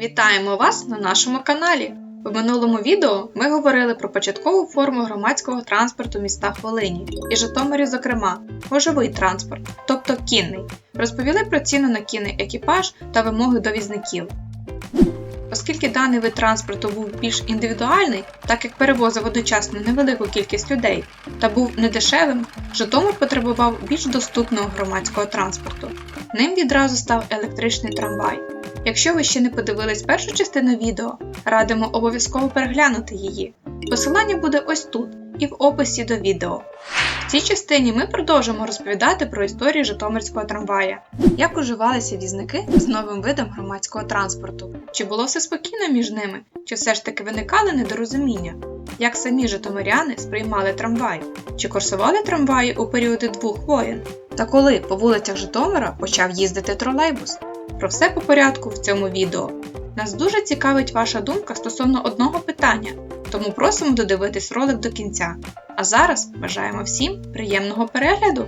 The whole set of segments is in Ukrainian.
Вітаємо вас на нашому каналі. В минулому відео ми говорили про початкову форму громадського транспорту міста Волині і Житомирі, зокрема, гожовий транспорт, тобто кінний. Розповіли про ціну на кінний екіпаж та вимоги до візників. Оскільки даний вид транспорту був більш індивідуальний, так як перевозив одночасно невелику кількість людей та був недешевим, Житомир потребував більш доступного громадського транспорту. Ним відразу став електричний трамвай. Якщо ви ще не подивились першу частину відео, радимо обов'язково переглянути її. Посилання буде ось тут і в описі до відео. В цій частині ми продовжимо розповідати про історію Житомирського трамвая, як уживалися візники з новим видом громадського транспорту, чи було все спокійно між ними, чи все ж таки виникали недорозуміння, як самі житомиряни сприймали трамвай, чи курсували трамваї у періоди двох воєн, та коли по вулицях Житомира почав їздити тролейбус. Про все по порядку в цьому відео. Нас дуже цікавить ваша думка стосовно одного питання, тому просимо додивитись ролик до кінця. А зараз бажаємо всім приємного перегляду!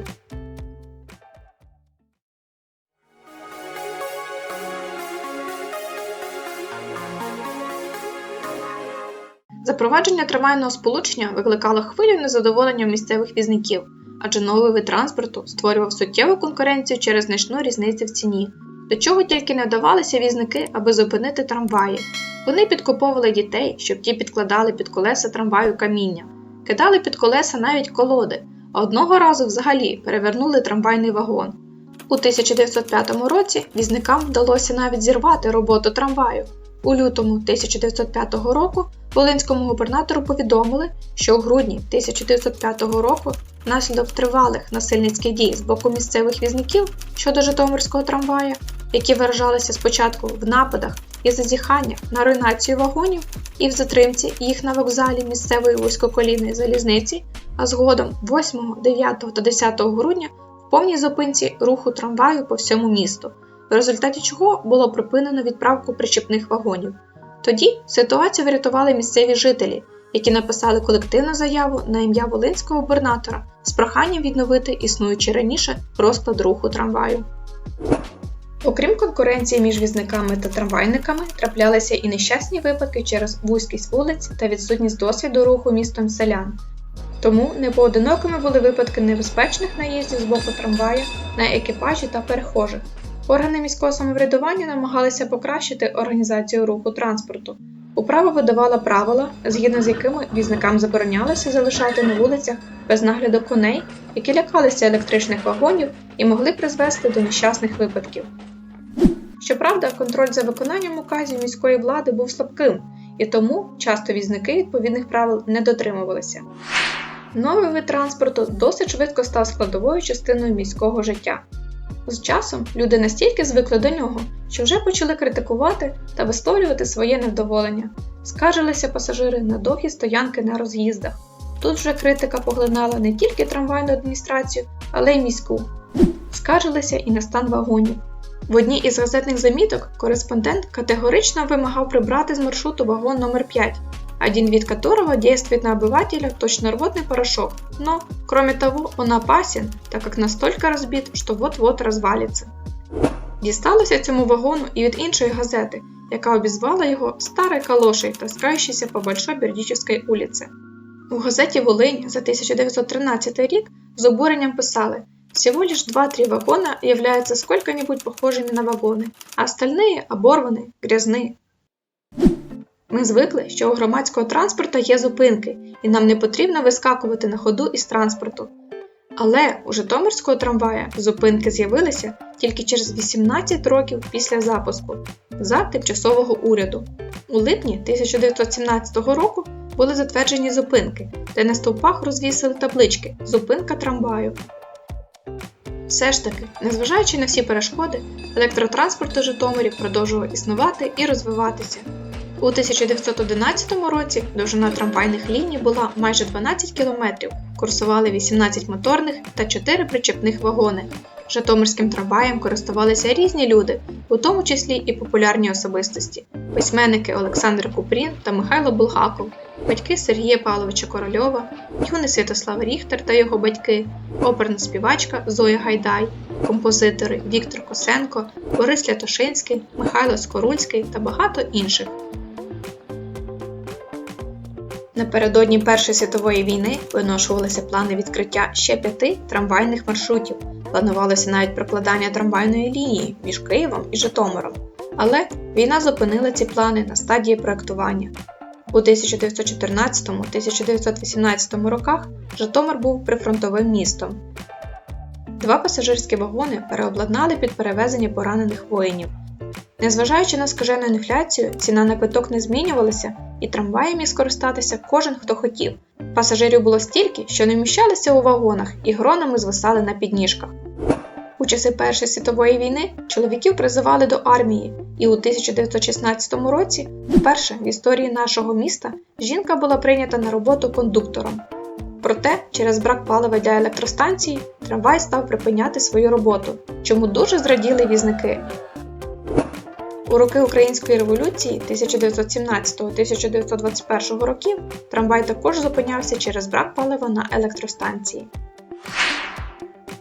Запровадження трамвайного сполучення викликало хвилю незадоволення місцевих візників, адже новий вид транспорту створював суттєву конкуренцію через значну різницю в ціні. До чого тільки не вдавалися візники, аби зупинити трамваї. Вони підкуповували дітей, щоб ті підкладали під колеса трамваю каміння, кидали під колеса навіть колоди, а одного разу взагалі перевернули трамвайний вагон. У 1905 році візникам вдалося навіть зірвати роботу трамваю. У лютому 1905 року Волинському губернатору повідомили, що у грудні 1905 року внаслідок тривалих насильницьких дій з боку місцевих візників щодо Житомирського трамвая, які виражалися спочатку в нападах і зазіханнях на руйнацію вагонів і в затримці їх на вокзалі місцевої вузькоколійної залізниці, а згодом 8, 9 та 10 грудня в повній зупинці руху трамваю по всьому місту, в результаті чого було припинено відправку причепних вагонів. Тоді ситуацію врятували місцеві жителі, які написали колективну заяву на ім'я Волинського губернатора з проханням відновити існуючий раніше розклад руху трамваю. Окрім конкуренції між візниками та трамвайниками, траплялися і нещасні випадки через вузькість вулиць та відсутність досвіду руху містом селян. Тому непоодинокими були випадки небезпечних наїздів з боку трамвая на екіпажі та перехожих. Органи міського самоврядування намагалися покращити організацію руху транспорту. Управа видавала правила, згідно з якими візникам заборонялося залишати на вулицях без нагляду коней, які лякалися електричних вагонів і могли призвести до нещасних випадків. Щоправда, контроль за виконанням указів міської влади був слабким, і тому часто візники відповідних правил не дотримувалися. Новий вид транспорту досить швидко став складовою частиною міського життя. З часом люди настільки звикли до нього, що вже почали критикувати та висловлювати своє невдоволення, скаржилися пасажири на довгі стоянки на роз'їздах. Тут вже критика поглинала не тільки трамвайну адміністрацію, але й міську. Скаржилися і на стан вагонів. В одній із газетних заміток кореспондент категорично вимагав прибрати з маршруту вагон номер 5 один вид которого действует на обывателя точно рвотный порошок, но, кроме того, он опасен, так как настолько разбит, что вот-вот розвалиться. Дісталося цьому вагону і від іншої газети, яка обізвала його старой калошей, таскающейся по Большой Бердічівській улиці. У газеті Волинь за 1913 рік з обуренням писали Всего лишь 2-3 вагона являются сколько-нибудь похожими на вагоны, а остальные оборваны, грязны. Ми звикли, що у громадського транспорту є зупинки, і нам не потрібно вискакувати на ходу із транспорту. Але у Житомирського трамвая зупинки з'явилися тільки через 18 років після запуску за тимчасового уряду. У липні 1917 року були затверджені зупинки, де на стовпах розвісили таблички Зупинка трамваю. Все ж таки, незважаючи на всі перешкоди, електротранспорт у Житомирі продовжував існувати і розвиватися. У 1911 році довжина трамвайних ліній була майже 12 км, курсували 18 моторних та 4 причепних вагони. Житомирським трамваєм користувалися різні люди, у тому числі і популярні особистості письменники Олександр Купрін та Михайло Булгаков, батьки Сергія Павловича Корольова, юний Святослав Ріхтер та його батьки, оперна співачка Зоя Гайдай, композитори Віктор Косенко, Борис Лятошинський, Михайло Скорульський та багато інших. Напередодні Першої світової війни виношувалися плани відкриття ще п'яти трамвайних маршрутів. Планувалося навіть прокладання трамвайної лінії між Києвом і Житомиром. Але війна зупинила ці плани на стадії проектування. У 1914-1918 роках Житомир був прифронтовим містом. Два пасажирські вагони переобладнали під перевезення поранених воїнів. Незважаючи на скажену інфляцію, ціна на квиток не змінювалася, і трамваєм міг скористатися кожен, хто хотів. Пасажирів було стільки, що не вміщалися у вагонах і гронами звисали на підніжках. У часи Першої світової війни чоловіків призивали до армії, і у 1916 році, вперше в історії нашого міста, жінка була прийнята на роботу кондуктором. Проте, через брак палива для електростанції, трамвай став припиняти свою роботу, чому дуже зраділи візники. У роки Української революції 1917-1921 років трамвай також зупинявся через брак палива на електростанції.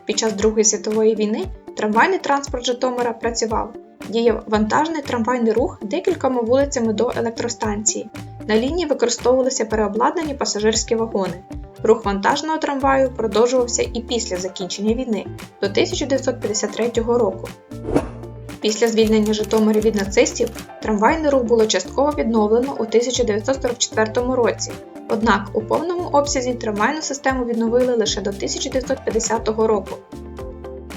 Під час Другої світової війни трамвайний транспорт Житомира працював. Діяв вантажний трамвайний рух декількома вулицями до електростанції. На лінії використовувалися переобладнані пасажирські вагони. Рух вантажного трамваю продовжувався і після закінчення війни до 1953 року. Після звільнення Житомира від нацистів трамвайний рух було частково відновлено у 1944 році, однак у повному обсязі трамвайну систему відновили лише до 1950 року.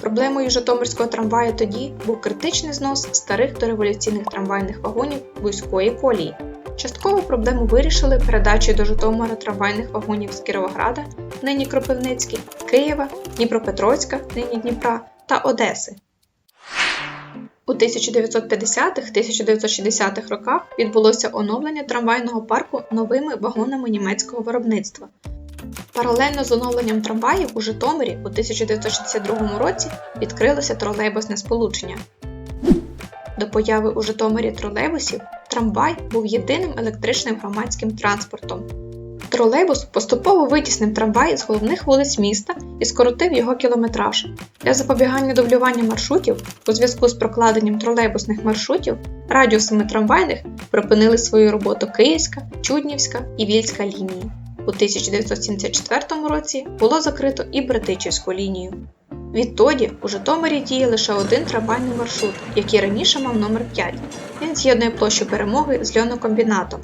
Проблемою Житомирського трамваю тоді був критичний знос старих дореволюційних трамвайних вагонів вузької колії. Частково проблему вирішили передачею до Житомира трамвайних вагонів з Кіровограда, нині Кропивницький, Києва, Дніпропетровська, нині Дніпра та Одеси. У 1950-1960-х роках відбулося оновлення трамвайного парку новими вагонами німецького виробництва. Паралельно з оновленням трамваїв у Житомирі у 1962 році відкрилося тролейбусне сполучення. До появи у Житомирі тролейбусів трамвай був єдиним електричним громадським транспортом. Тролейбус поступово витіснив трамвай з головних вулиць міста і скоротив його кілометраж. Для запобігання дублювання маршрутів у зв'язку з прокладенням тролейбусних маршрутів радіусами трамвайних припинили свою роботу Київська, Чуднівська і Вільська лінії. У 1974 році було закрито і Бердичівську лінію. Відтоді у Житомирі діє лише один трамвайний маршрут, який раніше мав номер 5. Він з'єднує площу перемоги з льонокомбінатом.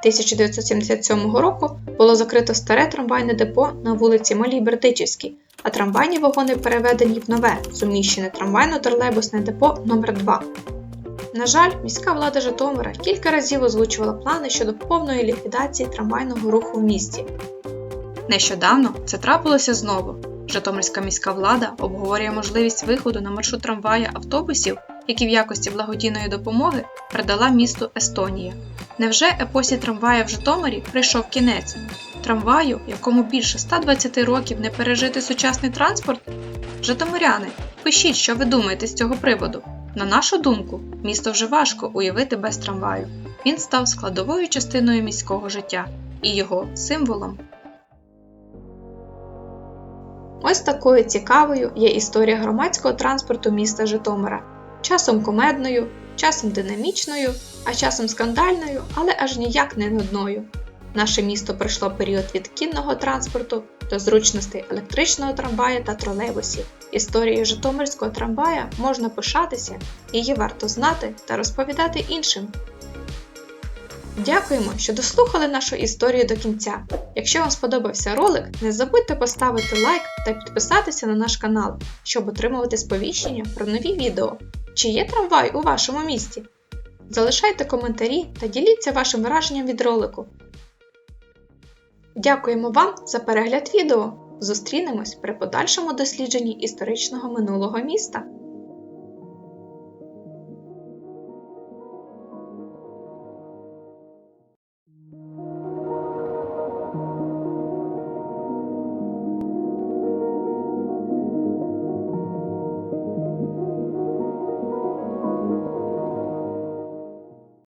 1977 року було закрито старе трамвайне депо на вулиці Малій Бердичівській, а трамвайні вагони переведені в нове суміщене трамвайно-тролейбусне депо номер 2 На жаль, міська влада Житомира кілька разів озвучувала плани щодо повної ліквідації трамвайного руху в місті. Нещодавно це трапилося знову. Житомирська міська влада обговорює можливість виходу на маршрут трамвая автобусів, які в якості благодійної допомоги передала місту Естонія. Невже епосі трамвая в Житомирі прийшов кінець? Трамваю, якому більше 120 років не пережити сучасний транспорт? Житомиряни, пишіть, що ви думаєте з цього приводу. На нашу думку, місто вже важко уявити без трамваю. Він став складовою частиною міського життя і його символом. Ось такою цікавою є історія громадського транспорту міста Житомира. Часом комедною, часом динамічною, а часом скандальною, але аж ніяк не нудною. Наше місто пройшло період від кінного транспорту до зручностей електричного трамвая та тролейбусів. Історією Житомирського трамвая можна пишатися, її варто знати та розповідати іншим. Дякуємо, що дослухали нашу історію до кінця. Якщо вам сподобався ролик, не забудьте поставити лайк та підписатися на наш канал, щоб отримувати сповіщення про нові відео. Чи є трамвай у вашому місті? Залишайте коментарі та діліться вашим враженням від ролику. Дякуємо вам за перегляд відео! Зустрінемось при подальшому дослідженні історичного минулого міста.